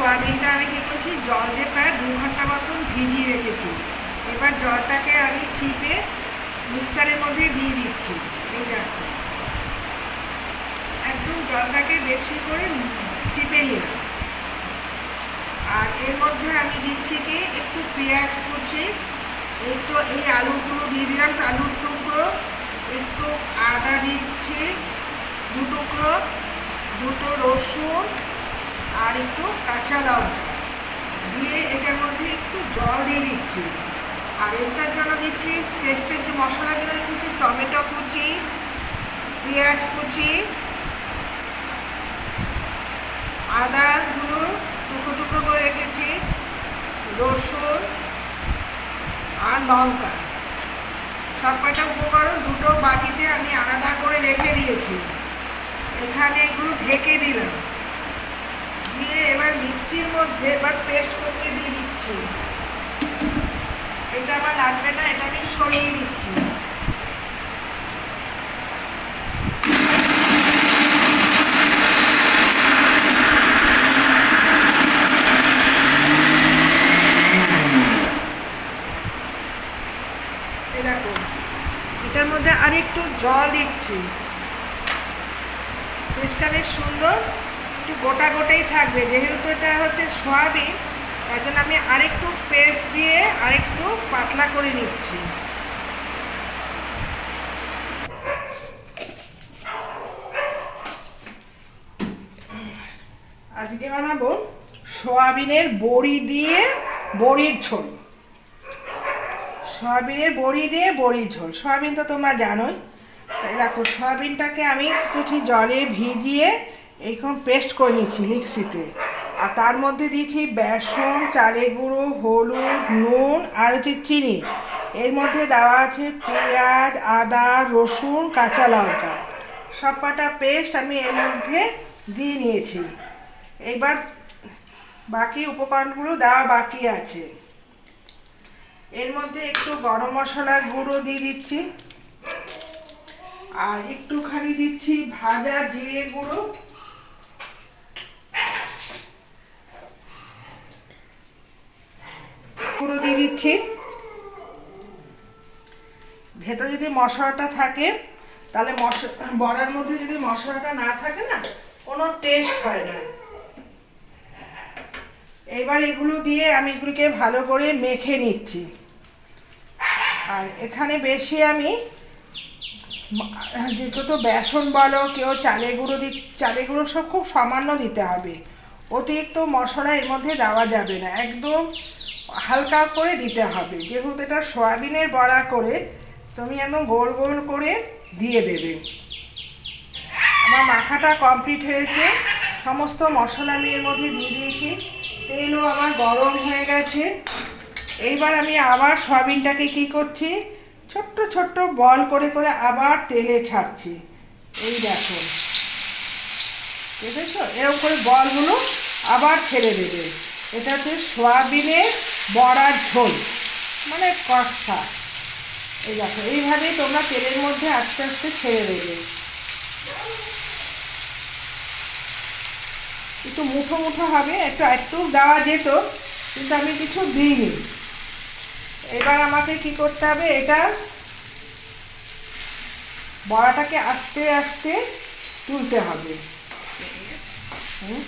সোয়াবিনটা আমি কী করছি? জল দিয়ে প্রায় দু ঘণ্টা মতন ভিজিয়ে রেখেছি। এবার জলটাকে আমি ছিপে মিক্সারের মধ্যে দিয়ে দিচ্ছি। এই দেখো। একদম জলটাকে বেশি করে চিপে নিলাম। আর এর মধ্যে আমি দিচ্ছি কি? একটু পেঁয়াজ কুচি, একটু এই আলুগুলো দিয়ে দিলাম, আলুর টুকরো। একটু আদা দিচ্ছি দু টুকরো, দুটো রসুন আর একটু কাঁচা লঙ্কা। দিয়ে এটার মধ্যে একটু জল দিয়ে দিচ্ছি। আর এটার জন্য দিচ্ছি পেস্টের যে মশলার জন্য রেখেছি, টমেটো কুচি, পেঁয়াজ কুচি আদাগুলো টুকরো টুকরো করে রেখেছি, রসুন আর লঙ্কা। সব কয়টা উপকরণ দুটো বাটিতে আমি আলাদা করে রেখে দিয়েছি। এখানে এগুলো ঢেকে দিলাম। দিয়ে এবার মিক্সির মধ্যে এবার পেস্ট করতে দিয়ে দিচ্ছি। এটা আমার লাগবে না, এটা আমি সরিয়ে দিচ্ছি। এটার মধ্যে আরেকটু জল দিচ্ছি। পেস্টটা বেশ সুন্দর। একটু গোটা গোটাই থাকবে। যেহেতু এটা হচ্ছে সোয়াবিন, তার জন্য আমি আরেকটু পেস্ট দিয়ে আরেকটু পাতলা করে নিচ্ছি। আজকে বানাবো সোয়াবিনের বড়ি দিয়ে বড়ির ঝোল। সয়াবিনের বড়ি দিয়ে বড়ির ঝোল। সয়াবিন তো তোমরা জানোই। তাই দেখো, সয়াবিনটাকে আমি কিছু জলে ভিজিয়ে এইরকম পেস্ট করে নিচ্ছি মিক্সিতে। আর তার মধ্যে দিয়েছি বেসন, চালের গুঁড়ো, হলুদ, নুন আর হচ্ছে চিনি। এর মধ্যে দেওয়া আছে পেঁয়াজ, আদা, রসুন, কাঁচা লঙ্কা। সব কটা পেস্ট আমি এর মধ্যে দিয়ে নিয়েছি। এবার বাকি উপকরণগুলো দেওয়া বাকি আছে। এর মধ্যে একটু গরম মশলার গুঁড়ো দিয়ে দিচ্ছি। আর একটুখানি দিচ্ছি ভাজা জিরে গুঁড়ো। গুঁড়ো দিয়ে দিচ্ছি। ভেতর যদি মশলাটা থাকে, তাহলে বড়ার মধ্যে যদি মশলাটা না থাকে না, কোনো টেস্ট হয় না। এবার এগুলো দিয়ে আমি এগুলোকে ভালো করে মেখে নিচ্ছি। আর এখানে বেশি আমি যেহেতু বেসন বলো, কেউ চালে গুঁড়ো দি চালে গুঁড়ো সব খুব সামান্য দিতে হবে। অতিরিক্ত মশলা এর মধ্যে দেওয়া যাবে না। একদম হালকা করে দিতে হবে। যেহেতু এটা সয়াবিনের বড়া করে, তুমি একদম গোল গোল করে দিয়ে দেবে। আমার মাখাটা কমপ্লিট হয়েছে। সমস্ত মশলা আমি এর মধ্যে দিয়ে দিয়েছি। তেলও আমার গরম হয়ে গেছে। এইবার আমি আবার সয়াবিনটাকে কি করছি? ছোট্ট ছোট্ট বল করে করে আবার তেলে ছাড়ছি। এই দেখো। দেখেছ এরকম করে বলগুলো আবার ছেড়ে দেবে। এটা হচ্ছে সয়াবিনের বড়ার ঝোল মানে কষা। এই দেখো, এইভাবেই তোমরা তেলের মধ্যে আস্তে আস্তে ছেড়ে দেবে। একটু মুঠো মুঠো হবে, একটু একটু দেওয়া যেত, কিন্তু আমি কিছু দিইনি। এবার আমাকে কি করতে হবে, এটা বড়াটাকে আস্তে আস্তে তুলতে হবে। হুম।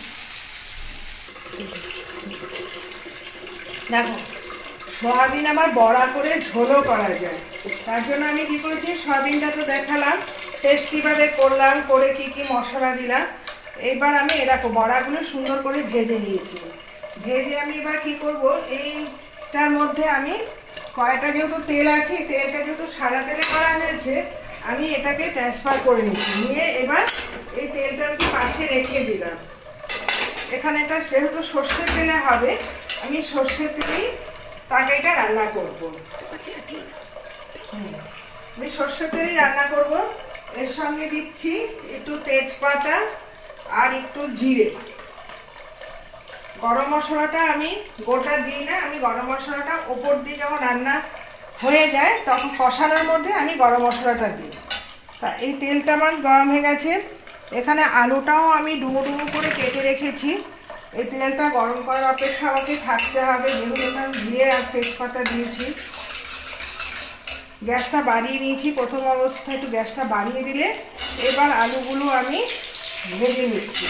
দেখো, সয়াবিন আবার বড়া করে ঝোলও করা যায়। তার জন্য আমি কী করেছি, সয়াবিনটা তো দেখালাম টেস্ট কীভাবে করলাম, করে কি কি মশলা দিলাম, এবার আমি এ দেখো, বড়াগুলো সুন্দর করে ভেজে নিয়েছি। ভেজে আমি এবার কি করব, এইটার মধ্যে আমি কয়টা যেহেতু তেল আছে তেলটা যেহেতু সাদা তেলে করা হয়েছে, আমি এটাকে ট্রান্সফার করে নিচ্ছি। নিয়ে এবার এই তেলটা আমি পাশে রেখে দিলাম। এখানে এটা যেহেতু সর্ষের তেলে হবে আমি সর্ষের তেলেই তরকারিটা রান্না করব। আমি সর্ষের তেলেই রান্না করব। এর সঙ্গে দিচ্ছি একটু তেজপাতা আর একটু জিরে। গরম মশলাটা আমি গোটা দিই না, আমি গরম মশলাটা ওপর দিয়ে যখন রান্না হয়ে যায়, তখন কষানোর মধ্যে আমি গরম মশলাটা দিই। তা এই তেলটা আমার গরম হয়ে গেছে। এখানে আলুটাও আমি ডুমো ডুমো করে কেটে রেখেছি। এই তেলটা গরম করার অপেক্ষা আমাকে থাকতে হবে, যেহেতু আমি দিয়ে আর তেজপাতা দিয়েছি। গ্যাসটা বাড়িয়ে নিয়েছি, প্রথম অবস্থায় একটু গ্যাসটা বাড়িয়ে দিলে এবার আলুগুলো আমি ভেজে নিচ্ছি।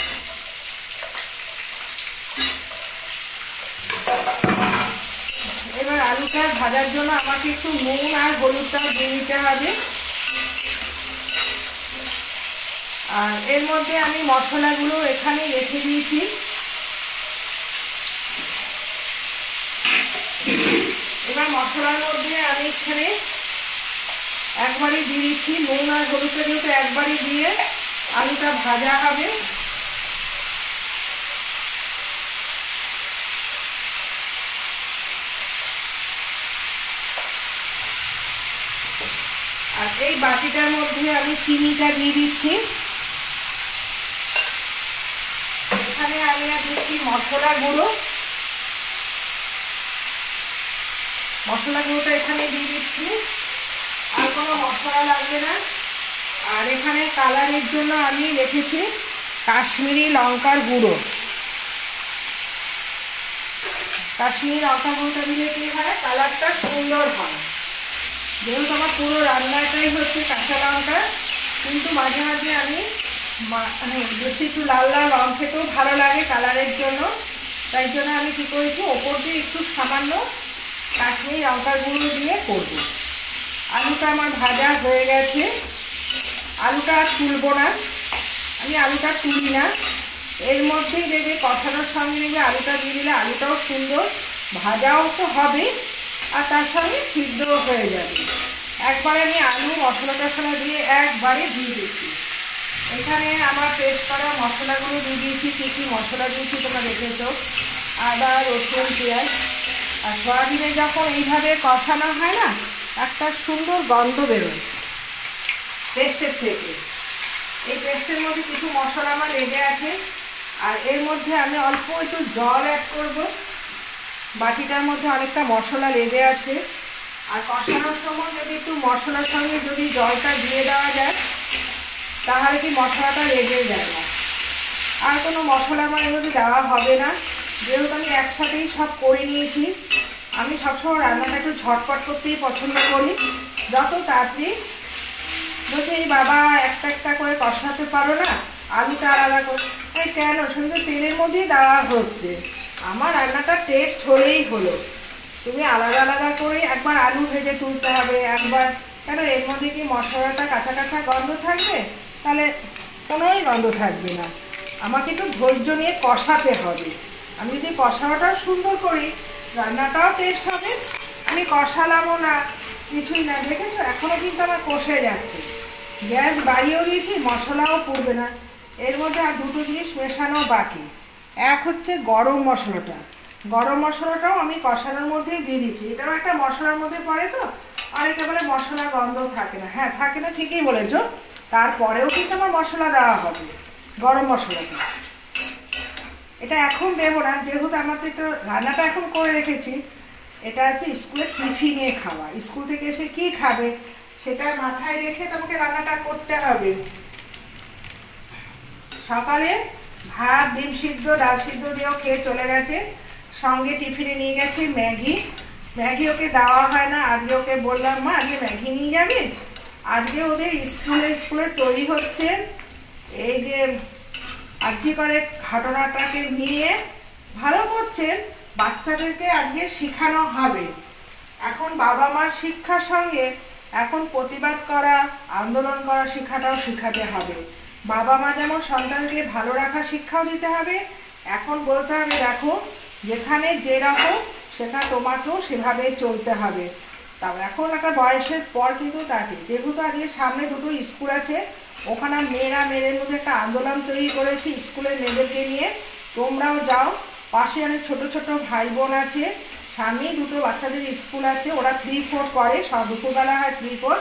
এবার আলুটা ভাজার জন্য আমাকে একটু নুন আর হলুদটা দিয়ে নিতে হবে। আর এর মধ্যে আমি মশলাগুলো এখানে রেখে দিয়েছি এবার মশলার মধ্যে আমি এখানে একবারই দিয়ে দিচ্ছি। নুন আর হলুদটা যেহেতু একবারই দিয়ে আলুটা ভাজা হবে। আর এই বাটিটার মধ্যে আমি চিনিটা দিয়ে দিচ্ছি। এখানে আমি আর দিচ্ছি মশলা গুঁড়ো। মশলা গুঁড়োটা এখানে দিয়ে দিচ্ছি। আর কোনো মশলা লাগবে না। আর এখানে কালারের জন্য আমি রেখেছি কাশ্মীরি লঙ্কার গুঁড়ো। কাশ্মীরি লঙ্কা গুঁড়োটা দিলে কী হয়? কালারটা সুন্দর হয়। যেহেতু আমার পুরো রান্নাটাই হচ্ছে কাঁচা লঙ্কা কিন্তু মাঝে মাঝে আমি মা- হ্যাঁ, বেশি একটু লাল লাল রং খেতেও ভালো লাগে কালারের জন্য। তাই জন্য আমি কী করেছি ওপর দিয়ে একটু সামান্য কাশ্মীরি লঙ্কার গুঁড়ো দিয়ে করব। আলুটা আমার ভাজা হয়ে গেছে। আলুটা তুলবো না। আমি আলুটা তুলি না। এর মধ্যেই দেবে কষানোর সঙ্গে দেবে আলুটা দিয়ে দিলে আলুটাও সুন্দর, ভাজাও তো হবে, আর তার সঙ্গে সিদ্ধও হয়ে যাবে। একবারে আমি আলু মশলা টশলা দিয়ে একবারে দিয়ে দিচ্ছি। এখানে আমার পেস্ট করা মশলাগুলো দিয়ে দিয়েছি। কী কী মশলা দিয়েছি তোমরা দেখেছ? আদা, রসুন, পেঁয়াজ। আর সয়াবিনে যখন এইভাবে কষানো হয় না, একটা সুন্দর গন্ধ বেরোয় পেস্টের থেকে। এই পেস্টের মধ্যে কিছু মশলা আমার লেগে আছে, আর এর মধ্যে আমি অল্প একটু জল অ্যাড করব। বাটিটার মধ্যে অনেকটা মশলা লেগে আছে। আর কষানোর সময় যদি একটু মশলার সঙ্গে যদি জলটা দিয়ে দেওয়া যায়, তাহলে কি মশলাটা লেগে যায় না। আর কোনো মশলা আমার এর মধ্যে দেওয়া হবে না। যেহেতু আমি একসাথেই সব করে নিয়েছি, আমি সবসময় রান্নাটা একটু ঝটপট করতেই পছন্দ করি। যত তাড়াতাড়ি বলছে এই বাবা একটা একটা করে কষাতে পারো না আলুটা আলাদা করে। এই কেন? শুধু তেলের মধ্যেই দাঁড়া হচ্ছে। আমার রান্নাটা টেস্ট হলেই হলো। তুমি আলাদা আলাদা করে একবার আলু ভেজে তুলতে হবে, একবার। কেন? এর মধ্যে কি মশলাটা কাঁচা কাঁচা গন্ধ থাকবে? তাহলে কোনোই গন্ধ থাকবে না। আমাকে একটু ধৈর্য নিয়ে কষাতে হবে। আমি যদি কষানোটা সুন্দর করি, রান্নাটাও টেস্ট হবে, আমি কষালামও না, কিছুই না, দেখেছ? এখনও কিন্তু আমার কষে যাচ্ছে। গ্যাস বাড়িয়েও দিয়েছি, মশলাও পড়বে না। এর মধ্যে আর দুটো জিনিস মেশানো বাকি। এক হচ্ছে গরম মশলাটা। গরম মশলাটাও আমি কষানোর মধ্যেই দিয়ে দিচ্ছি। এটাও একটা মশলার মধ্যে পড়ে তো? আর একেবারে মশলা গন্ধ থাকে না। হ্যাঁ থাকে না, ঠিকই বলেছ। তারপরেও কিন্তু আমার মশলা দেওয়া হবে, গরম মশলাটা। এটা এখন দেবো না, যেহেতু আমার তো একটু রান্নাটা এখন করে রেখেছি। এটা হচ্ছে স্কুলে টিফিনে খাওয়া। স্কুল থেকে এসে কি খাবে সেটা মাথায় রেখে তোমাকে রান্নাটা করতে হবে। সকালে ভাত, ডিম সিদ্ধ, ডাল সিদ্ধ দিয়েও খেয়ে চলে গেছে। সঙ্গে টিফিনে নিয়ে গেছে ম্যাগি। ম্যাগি ওকে দেওয়া হয় না। আজকে ওকে বললাম, মা, আজকে ম্যাগি নিয়ে যাবে? আজকে ওদের স্কুলে স্কুলে তৈরি হচ্ছে। এই যে আজকে করে ঘটনাটাকে নিয়ে ভালো করছেন, বাচ্চাদেরকে আজকে শেখানো হবে। এখন বাবা মার শিক্ষার সঙ্গে এখন প্রতিবাদ করা, আন্দোলন করা শিক্ষাটাও শেখাতে হবে। বাবা মা যেমন সন্তানকে ভালো রাখার শিক্ষাও দিতে হবে, এখন বলতে হবে, দেখো, যেখানে যেরকম সেটা তোমাকেও সেভাবে চলতে হবে। তাও এখন একটা বয়সের পর কিন্তু তাকে যেহেতু আজকে সামনে দুটো স্কুল আছে ওখানে মেয়েরা মেয়েদের মধ্যে একটা আন্দোলন তৈরি করেছে স্কুলের মেয়েদেরকে নিয়ে। তোমরাও যাও। পাশে অনেক ছোট ছোট ভাই বোন আছে, স্বামী, দুটো বাচ্চাদের স্কুল আছে, ওরা থ্রি ফোর পড়ে, সব দুপুরবেলা হয় থ্রি ফোর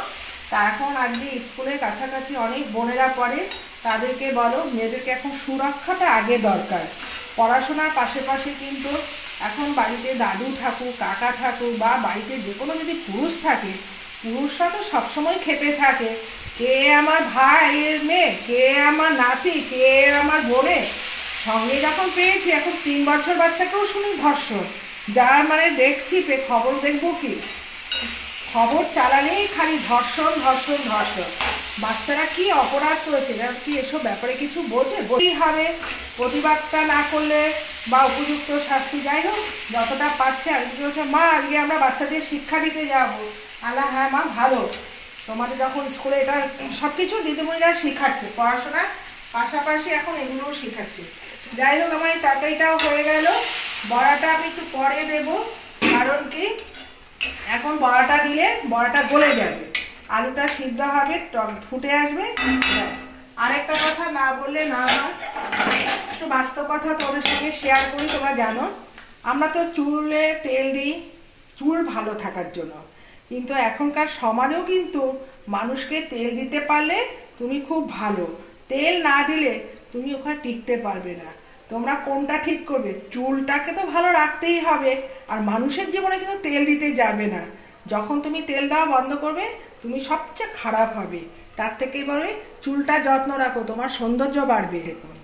তা এখন আজকে স্কুলের কাছাকাছি অনেক বোনেরা পড়ে, তাদেরকে বলো মেয়েদেরকে এখন সুরক্ষাটা আগে দরকার। পড়াশোনার পাশাপাশি কিন্তু এখন বাড়িতে দাদু থাকুক, কাকা থাকুক বা বাড়িতে যে কোনো যদি পুরুষ থাকে পুরুষরা তো সবসময় খেপে থাকে। কে আমার ভাইয়ের মেয়ে? কে আমার নাতি? কে আমার বোনে? সঙ্গে যখন পেয়েছি, এখন তিন বছর বাচ্চাকেও শুনি ধর্ষণ যা মানে দেখছি, পে খবর দেখব কি? খবর চালালেই খালি ধর্ষণ ধর্ষণ ধর্ষণ। বাচ্চারা কি অপরাধ করেছে? এরা কি এসব ব্যাপারে কিছু বোঝে? বলতেই হবে। প্রতিবাদটা না করলে বা উপযুক্ত শাস্তি, যাই হোক, যতটা পাচ্ছে আজকে বলছে মা, আজকে আমরা বাচ্চাদের শিক্ষা দিতে যাব। আলা হ্যাঁ মা, ভালো। তোমাদের যখন স্কুলে এটা সব কিছু দিদিমণিরা শেখাচ্ছে, পড়াশোনার পাশাপাশি এখন এগুলোও শেখাচ্ছে। যাই হোক, আমার এই তরকারিটাও হয়ে গেল। বড়াটা আমি একটু পরে দেবো, কারণ কি, এখন বড়াটা দিলে বড়াটা গলে যাবে। আলুটা সিদ্ধ হবে, টক ফুটে আসবে আরেকটা কথা না বললে না একটু বাস্তব কথা তোমাদের সঙ্গে শেয়ার করি, তোমরা জানো। আমরা তো চুলে তেল দিই, চুল ভালো থাকার জন্য। কিন্তু এখনকার সমাজেও কিন্তু মানুষকে তেল দিতে পারলে তুমি খুব ভালো। তেল না দিলে তুমি ওখানে টিকতে পারবে না। তোমরা কোনটা ঠিক করবে? চুলটাকে তো ভালো রাখতেই হবে। আর মানুষের জীবনে কিন্তু তেল দিতে যাবে না। যখন তুমি তেল দেওয়া বন্ধ করবে, তুমি সবচেয়ে খারাপ হবে। তার থেকে এবারে চুলটা যত্ন রাখো, তোমার সৌন্দর্য বাড়বে। দেখুন